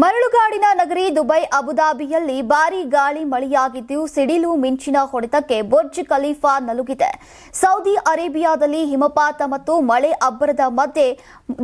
ಮರಳುಗಾಡಿನ ನಗರಿ ದುಬೈ ಅಬುದಾಬಿಯಲ್ಲಿ ಭಾರೀ ಗಾಳಿ ಮಳೆಯಾಗಿದ್ದು ಸಿಡಿಲು ಮಿಂಚಿನ ಹೊಡೆತಕ್ಕೆ ಬುರ್ಜ್ ಖಲೀಫಾ ನಲುಗಿದೆ. ಸೌದಿ ಅರೇಬಿಯಾದಲ್ಲಿ ಹಿಮಪಾತ ಮತ್ತು ಮಳೆ ಅಬ್ಬರದ ಮಧ್ಯೆ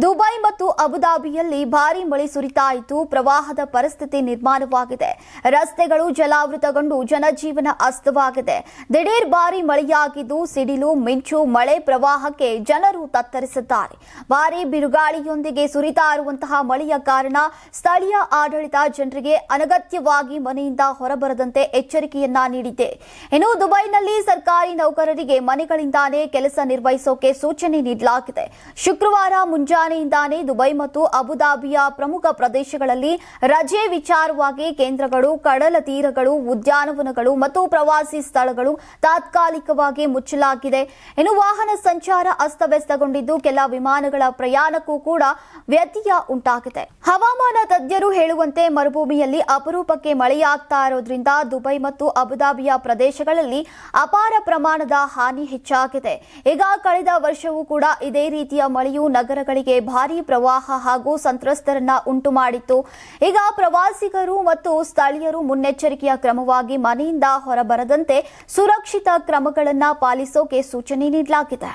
ದುಬೈ ಮತ್ತು ಅಬುದಾಬಿಯಲ್ಲಿ ಭಾರೀ ಮಳೆ ಸುರಿತಾಯಿತು ಪ್ರವಾಹದ ಪರಿಸ್ಥಿತಿ ನಿರ್ಮಾಣವಾಗಿದೆ. ರಸ್ತೆಗಳು ಜಲಾವೃತಗೊಂಡು ಜನಜೀವನ ಅಸ್ತವಾಗಿದೆ ದಿಢೀರ್ ಭಾರಿ ಮಳೆಯಾಗಿದ್ದು ಸಿಡಿಲು, ಮಿಂಚು, ಮಳೆ ಪ್ರವಾಹಕ್ಕೆ ಜನರು ತತ್ತರಿಸಿದ್ದಾರೆ. ಭಾರೀ ಬಿರುಗಾಳಿಯೊಂದಿಗೆ ಸುರಿತಾ ಇರುವಂತಹ ಮಳೆಯ ಕಾರಣ ಸ್ಥಳೀಯ ಆಡಳಿತ ಜನರಿಗೆ ಅನಗತ್ಯವಾಗಿ ಮನೆಯಿಂದ ಹೊರಬರದಂತೆ ಎಚ್ಚರಿಕೆಯನ್ನ ನೀಡಿದೆ. ಇನ್ನು ದುಬೈನಲ್ಲಿ ಸರ್ಕಾರಿ ನೌಕರರಿಗೆ ಮನೆಗಳಿಂದಾನೇ ಕೆಲಸ ನಿರ್ವಹಿಸೋಕೆ ಸೂಚನೆ ನೀಡಲಾಗಿದೆ. ಶುಕ್ರವಾರ ಮುಂಜಾನೆಯಿಂದಾನೇ ದುಬೈ ಮತ್ತು ಅಬುದಾಬಿಯ ಪ್ರಮುಖ ಪ್ರದೇಶಗಳಲ್ಲಿ ರಜೆ ವಿಚಾರವಾಗಿ ಕೇಂದ್ರಗಳು, ಕಡಲ ತೀರಗಳು, ಉದ್ಯಾನವನಗಳು ಮತ್ತು ಪ್ರವಾಸಿ ಸ್ಥಳಗಳು ತಾತ್ಕಾಲಿಕವಾಗಿ ಮುಚ್ಚಲಾಗಿದೆ. ಇನ್ನು ವಾಹನ ಸಂಚಾರ ಅಸ್ತವ್ಯಸ್ತಗೊಂಡಿದ್ದು ಕೆಲ ವಿಮಾನಗಳ ಪ್ರಯಾಣಕ್ಕೂ ಕೂಡ ವ್ಯತ್ಯಯ ಉಂಟಾಗಿದೆ. ಹವಾಮಾನ ತಜ್ಞರು ಹೇಳುವಂತೆ ಮರುಭೂಮಿಯಲ್ಲಿ ಅಪರೂಪಕ್ಕೆ ಮಳೆಯಾಗ್ತಾ ಇರೋದ್ರಿಂದ ದುಬೈ ಮತ್ತು ಅಬುದಾಬಿಯ ಪ್ರದೇಶಗಳಲ್ಲಿ ಅಪಾರ ಪ್ರಮಾಣದ ಹಾನಿ ಹೆಚ್ಚಾಗಿದೆ. ಈಗ ಕಳೆದ ವರ್ಷವೂ ಕೂಡ ಇದೇ ರೀತಿಯ ಮಳೆಯು ನಗರಗಳಿಗೆ ಭಾರೀ ಪ್ರವಾಹ ಹಾಗೂ ಸಂತ್ರಸ್ತರನ್ನ ಉಂಟು ಮಾಡಿತ್ತು. ಈಗ ಪ್ರವಾಸಿಗರು ಮತ್ತು ಸ್ಥಳೀಯರು ಮುನ್ನೆಚ್ಚರಿಕೆಯ ಕ್ರಮವಾಗಿ ಮನೆಯಿಂದ ಹೊರಬರದಂತೆ ಸುರಕ್ಷಿತ ಕ್ರಮಗಳನ್ನು ಪಾಲಿಸೋಕೆ ಸೂಚನೆ ನೀಡಲಾಗಿದೆ.